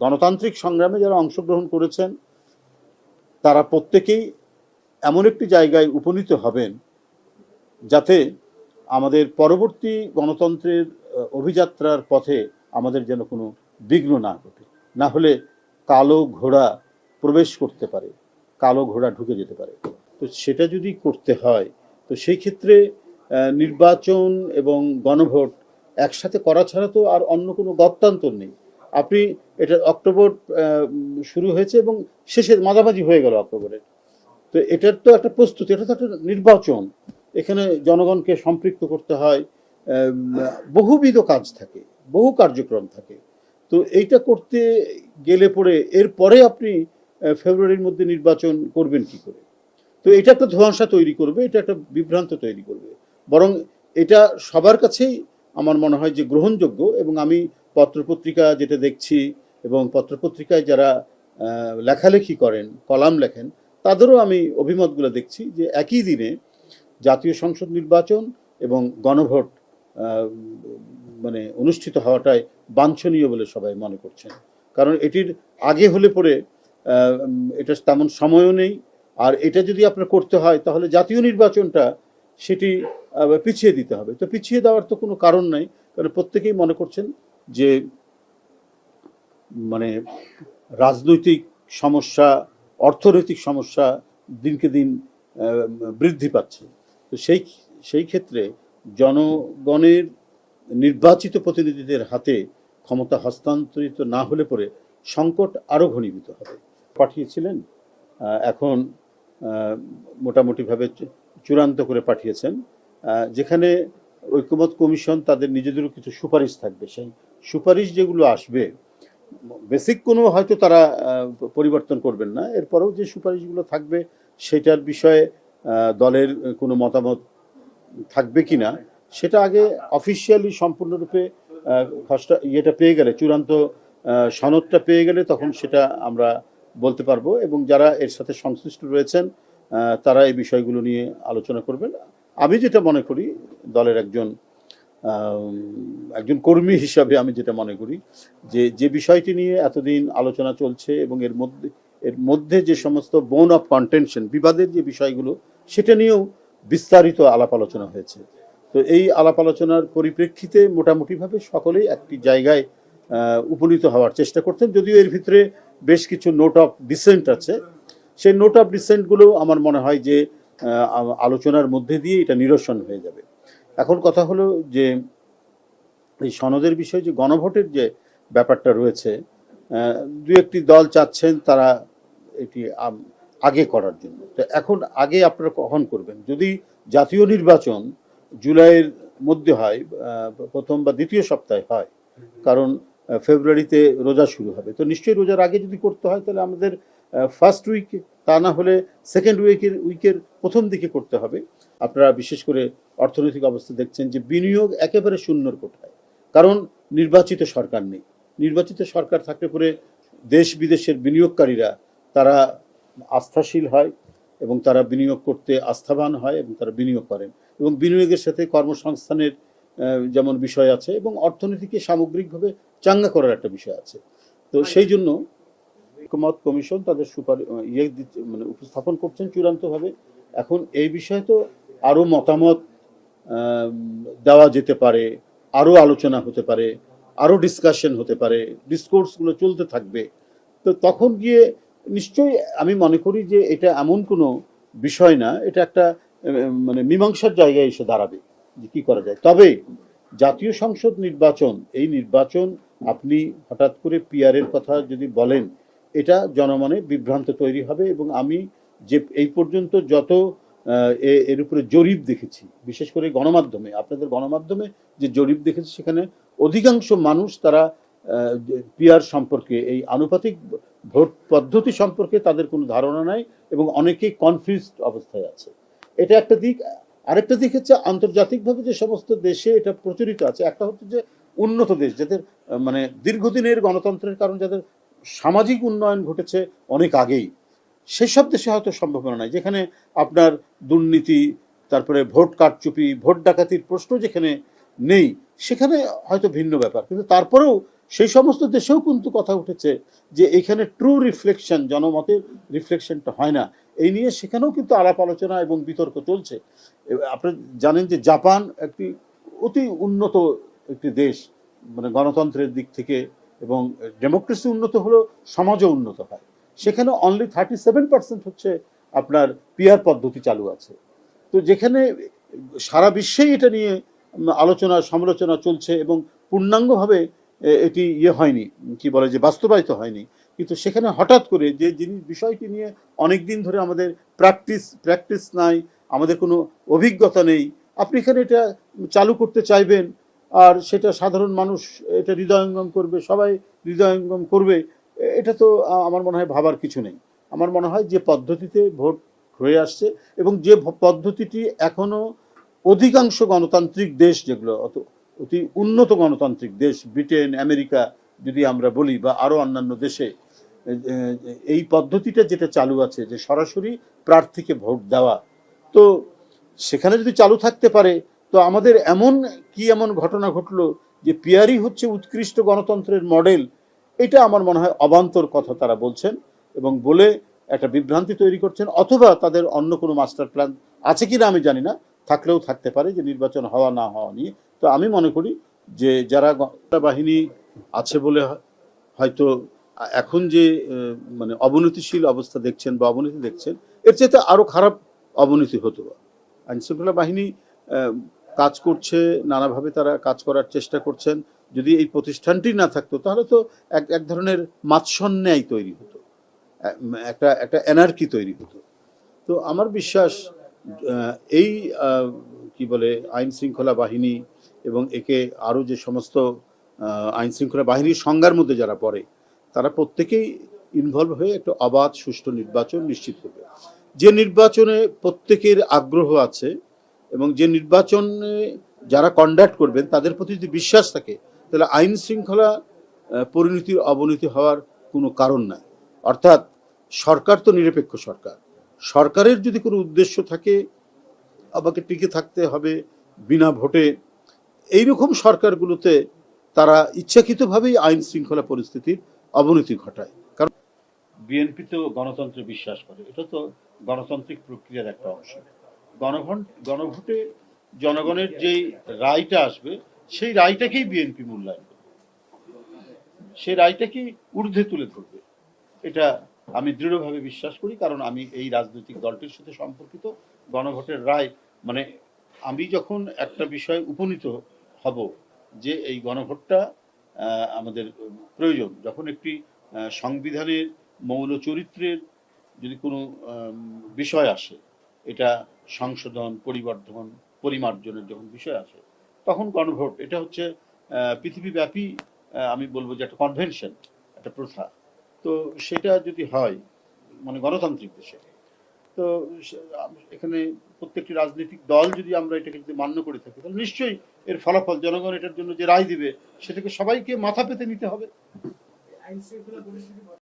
গণতান্ত্রিক সংগ্রামে যারা অংশগ্রহণ করেছেন, তারা প্রত্যেকেই এমন একটি জায়গায় উপনীত হবেন যাতে আমাদের পরবর্তী গণতন্ত্রের অভিযাত্রার পথে আমাদের যেন কোনো বিঘ্ন না ঘটে। না হলে কালো ঘোড়া প্রবেশ করতে পারে, কালো ঘোড়া ঢুকে যেতে পারে। তো সেটা যদি করতে হয়, তো সেই ক্ষেত্রে নির্বাচন এবং গণভোট একসাথে করা ছাড়া তো আর অন্য কোনো গত্যান্তর নেই। আপনি এটা অক্টোবর শুরু হয়েছে এবং শেষের মাঝামাঝি হয়ে গেল অক্টোবরে। তো এটার তো একটা প্রস্তুতি, এটা তো একটা নির্বাচন। এখানে জনগণকে সম্পৃক্ত করতে হয় বহুবিধ কাজ থাকে, বহু কার্যক্রম থাকে। তো এইটা করতে গেলে পরে, এরপরে আপনি ফেব্রুয়ারির মধ্যে নির্বাচন করবেন কি করে? তো এটা একটা ধোঁয়াশা তৈরি করবে, এটা একটা বিভ্রান্ত তৈরি করবে। বরং এটা সবার কাছেই আমার মনে হয় যে গ্রহণযোগ্য এবং আমি পত্রপত্রিকা যেটা দেখছি এবং পত্রপত্রিকায় যারা লেখালেখি করেন, কলাম লেখেন, তাদেরও আমি অভিমতগুলো দেখছি যে একই দিনে জাতীয় সংসদ নির্বাচন এবং গণভোট মানে অনুষ্ঠিত হওয়াটাই বাঞ্ছনীয় বলে সবাই মনে করছেন। কারণ এটির আগে হলে পরে এটা তেমন সময়ও নেই। আর এটা যদি আপনার করতে হয়, তাহলে জাতীয় নির্বাচনটা সেটি পিছিয়ে দিতে হবে। তো পিছিয়ে দেওয়ার তো কোনো কারণ নাই। কারণ প্রত্যেকেই মনে করছেন যে মানে রাজনৈতিক সমস্যা, অর্থনৈতিক সমস্যা দিনকে দিন বৃদ্ধি পাচ্ছে। তো সেই সেই ক্ষেত্রে জনগণের নির্বাচিত প্রতিনিধিদের হাতে ক্ষমতা হস্তান্তরিত না হলে পরে সংকট আরও ঘনীভূত হবে। পাঠিয়েছিলেন এখন মোটামুটিভাবে চূড়ান্ত করে পাঠিয়েছেন যেখানে ঐক্যমত কমিশন তাদের নিজেদেরও কিছু সুপারিশ থাকবে। সেই সুপারিশ যেগুলো আসবে, বেসিক কোনো হয়তো তারা পরিবর্তন করবেন না। এরপরেও যে সুপারিশগুলো থাকবে সেটার বিষয়ে দলের কোনো মতামত থাকবে কিনা সেটা আগে অফিসিয়ালি সম্পূর্ণরূপে খসড়া ইয়েটা পেয়ে গেলে, চূড়ান্ত সনদটা পেয়ে গেলে তখন সেটা আমরা বলতে পারব এবং যারা এর সাথে সংশ্লিষ্ট রয়েছেন তারা এই বিষয়গুলো নিয়ে আলোচনা করবেন। আমি যেটা মনে করি, দলের একজন একজন কর্মী হিসাবে আমি যেটা মনে করি, যে যে বিষয়টি নিয়ে এতদিন আলোচনা চলছে এবং এর মধ্যে এর মধ্যে যে সমস্ত বোন অফ কন্টেনশন বিবাদের যে বিষয়গুলো, সেটা নিয়েও বিস্তারিত আলাপ আলোচনা হয়েছে। তো এই আলাপ আলোচনার পরিপ্রেক্ষিতে মোটামুটিভাবে সকলেই একটি জায়গায় উপনীত হওয়ার চেষ্টা করছেন। যদিও এর ভিতরে বেশ কিছু নোট অফ ডিসেন্ট আছে। সেই নোট অফ ডিসেন্টগুলো আমার মনে হয় যে আলোচনার মধ্যে দিয়ে এটা নিরসন হয়ে যাবে। এখন কথা হলো যে এই সনদের বিষয়ে যে গণভোটের যে ব্যাপারটা রয়েছে দু একটি দল চাচ্ছেন তারা এটি আগে করার জন্য। তো এখন আগে আপনারা কখন করবেন। যদি জাতীয় নির্বাচন জুলাইয়ের মধ্যে হয় প্রথম বা দ্বিতীয় সপ্তাহে হয়, কারণ ফেব্রুয়ারিতে রোজা শুরু হবে। তো নিশ্চয়ই রোজার আগে যদি করতে হয়, তাহলে আমাদের ফার্স্ট উইক তা না হলে সেকেন্ড উইকের উইকের প্রথম দিকে করতে হবে। আপনারা বিশেষ করে অর্থনৈতিক অবস্থা দেখছেন যে বিনিয়োগ একেবারে শূন্যর কোঠায়। কারণ নির্বাচিত সরকার নেই। নির্বাচিত সরকার থাকলে পরে দেশ বিদেশের বিনিয়োগকারীরা তারা আস্থাশীল হয় এবং তারা বিনিয়োগ করতে আস্থাবান হয় এবং তারা বিনিয়োগ করেন। এবং বিনিয়োগের সাথে কর্মসংস্থানের যেমন বিষয় আছে এবং অর্থনীতিকে সামগ্রিকভাবে চাঙ্গা করার একটা বিষয় আছে। তো সেই জন্য ঐক্যমত কমিশন তাদের সুপারি ইয়ে মানে উপস্থাপন করছেন চূড়ান্তভাবে। এখন এই বিষয়ে তো আরও মতামত দেওয়া যেতে পারে আরও আলোচনা হতে পারে আরও ডিসকাশন হতে পারে ডিসকোর্সগুলো চলতে থাকবে। তো তখন গিয়ে নিশ্চয়ই আমি মনে করি যে এটা এমন কোনো বিষয় না, এটা একটা মানে মীমাংসার জায়গায় এসে দাঁড়াবে যে কী করা যায়। তবে জাতীয় সংসদ নির্বাচন, এই নির্বাচন আপনি হঠাৎ করে পিয়ারের কথা যদি বলেন, এটা জনমনে বিভ্রান্ত তৈরি হবে এবং আমি যে, এই পর্যন্ত যত এর উপরে জরিপ দেখেছি। বিশেষ করে গণমাধ্যমে। আপনাদের গণমাধ্যমে যে জরিপ দেখেছি, সেখানে অধিকাংশ মানুষ তারা পিয়ার সম্পর্কে, এই আনুপাতিক ভোট পদ্ধতি সম্পর্কে তাদের কোনো ধারণা নাই এবং অনেকেই কনফিউজড অবস্থায় আছে। এটা একটা দিক। আরেকটা দিক হচ্ছে আন্তর্জাতিকভাবে যে সমস্ত দেশে এটা প্রচলিত আছে, একটা হচ্ছে যে উন্নত দেশ, যাদের মানে দীর্ঘদিনের গণতন্ত্রের কারণ, যাদের সামাজিক উন্নয়ন ঘটেছে অনেক আগেই। সেসব দেশে হয়তো সম্ভাবনা নাই যেখানে আপনার দুর্নীতি, তারপরে ভোট কারচুপি, ভোট ডাকাতির প্রশ্ন যেখানে নেই, সেখানে হয়তো ভিন্ন ব্যাপার। কিন্তু তারপরেও সেই সমস্ত দেশেও কিন্তু কথা উঠেছে যে এখানে ট্রু রিফ্লেকশন জনমতের রিফ্লেকশনটা হয় না। এই নিয়ে সেখানেও কিন্তু আলাপ আলোচনা এবং বিতর্ক চলছে। আপনি জানেন যে জাপান একটি অতি উন্নত একটি দেশ মানে গণতন্ত্রের দিক থেকে এবং ডেমোক্রেসি উন্নত হলেও সমাজও উন্নত হয়। সেখানে অনলি থার্টি সেভেন পার্সেন্ট হচ্ছে আপনার পিয়ার পদ্ধতি চালু আছে। তো যেখানে সারা বিশ্বেই এটা নিয়ে আলোচনা, সমালোচনা চলছে এবং পূর্ণাঙ্গভাবে এটি ইয়ে হয়নি, কি বলে যে বাস্তবায়িত হয়নি। কিন্তু সেখানে হঠাৎ করে যে জিনিস বিষয়টি নিয়ে অনেক দিন ধরে আমাদের প্র্যাকটিস প্র্যাকটিস নাই, আমাদের কোনো অভিজ্ঞতা নেই, আপনি এখানে এটা চালু করতে চাইবেন, আর সেটা সাধারণ মানুষ এটা হৃদয়ঙ্গম করবে, সবাই হৃদয়ঙ্গম করবে এটা তো আমার মনে হয় ভাবার কিছু নেই। আমার মনে হয় যে পদ্ধতিতে ভোট হয়ে আসছে এবং যে পদ্ধতিটি এখনও অধিকাংশ গণতান্ত্রিক দেশ যেগুলো, অত, অতি উন্নত গণতান্ত্রিক দেশ, ব্রিটেন, আমেরিকা যদি আমরা বলি বা আরও অন্যান্য দেশে এই পদ্ধতিটা যেটা চালু আছে যে সরাসরি প্রার্থীকে ভোট দেওয়া, তো সেখানে যদি চালু থাকতে পারে, তো আমাদের এমন কি এমন ঘটনা ঘটলো যে পিয়ারি হচ্ছে উৎকৃষ্ট গণতন্ত্রের মডেল এটা আমার মনে হয় অবান্তর কথা তারা বলছেন এবং বলে একটা বিভ্রান্তি তৈরি করছেন, অথবা তাদের অন্য কোনো মাস্টার প্ল্যান আছে কি না আমি জানি না, থাকলেও থাকতে পারে যে নির্বাচন হওয়া না হওয়া নিয়ে। তো আমি মনে করি যে যারা বাহিনী আছে বলে হয়তো এখন যে মানে অবনতিশীল অবস্থা দেখছেন বা অবনতি দেখছেন, এর চেয়ে আরও খারাপ অবনতি হতো আইন শৃঙ্খলা বাহিনী কাজ করছে, নানাভাবে তারা কাজ করার চেষ্টা করছেন যদি এই প্রতিষ্ঠানটি না থাকতো, তাহলে তো এক এক ধরনের মাৎসন্যায় তৈরি হতো। একটা একটা এনার্কি তৈরি হতো। তো আমার বিশ্বাস এই কি বলে, আইন শৃঙ্খলা বাহিনী এবং একে আরও যে সমস্ত আইন শৃঙ্খলা বাহিনীর সংজ্ঞার মধ্যে যারা পড়ে, তারা প্রত্যেকেই ইনভলভ হয়ে একটা অবাধ, সুষ্ঠু নির্বাচন নিশ্চিত করবে। যে নির্বাচনে প্রত্যেকের আগ্রহ আছে এবং যে নির্বাচনে যারা কন্ডাক্ট করবেন, তাদের প্রতি যদি বিশ্বাস থাকে তাহলে আইন শৃঙ্খলা পরিণতির অবনতি হওয়ার কোনো কারণ নাই। অর্থাৎ সরকার তো নিরপেক্ষ সরকার। সরকারের যদি কোনো উদ্দেশ্য থাকে, আমাকে টিকে থাকতে হবে বিনা ভোটে, এইরকম সরকারগুলোতে তারা ইচ্ছাকৃতভাবেই আইন শৃঙ্খলা পরিস্থিতির অবনতি ঘটায়। কারণ বিএনপি তো গণতন্ত্রে বিশ্বাস করে, এটা তো গণতান্ত্রিক প্রক্রিয়ার একটা অংশ। গণভোট গণভোটে জনগণের যেই রায়টা আসবে সেই রায়টাকেই বিএনপি মূল্যায়ন করবে। সেই রায়টাকেই ঊর্ধ্বে তুলে ধরবে। এটা আমি দৃঢ়ভাবে বিশ্বাস করি, কারণ আমি এই রাজনৈতিক দলটির সাথে সম্পর্কিত গণভোটের রায় মানে আমি যখন একটা বিষয় উপনীত হব যে এই গণভোটটা আমাদের প্রয়োজন, যখন একটি সংবিধানের মৌল চরিত্রের যদি কোনো বিষয় আসে, এটা সংশোধন, পরিবর্ধন, পরিমার্জনের যখন বিষয় আসে তখন গণভোট এটা হচ্ছে পৃথিবীব্যাপী আমি বলব যে একটা কনভেনশন একটা প্রথা। তো সেটা যদি হয় মানে গণতান্ত্রিক দেশে, তো এখানে প্রত্যেকটি রাজনৈতিক দল যদি আমরা এটাকে যদি মান্য করে থাকি, তাহলে নিশ্চয়ই এর ফলাফল জনগণ এটার জন্য যে রায় দিবে, সেটাকে সবাইকে মাথা পেতে নিতে হবে।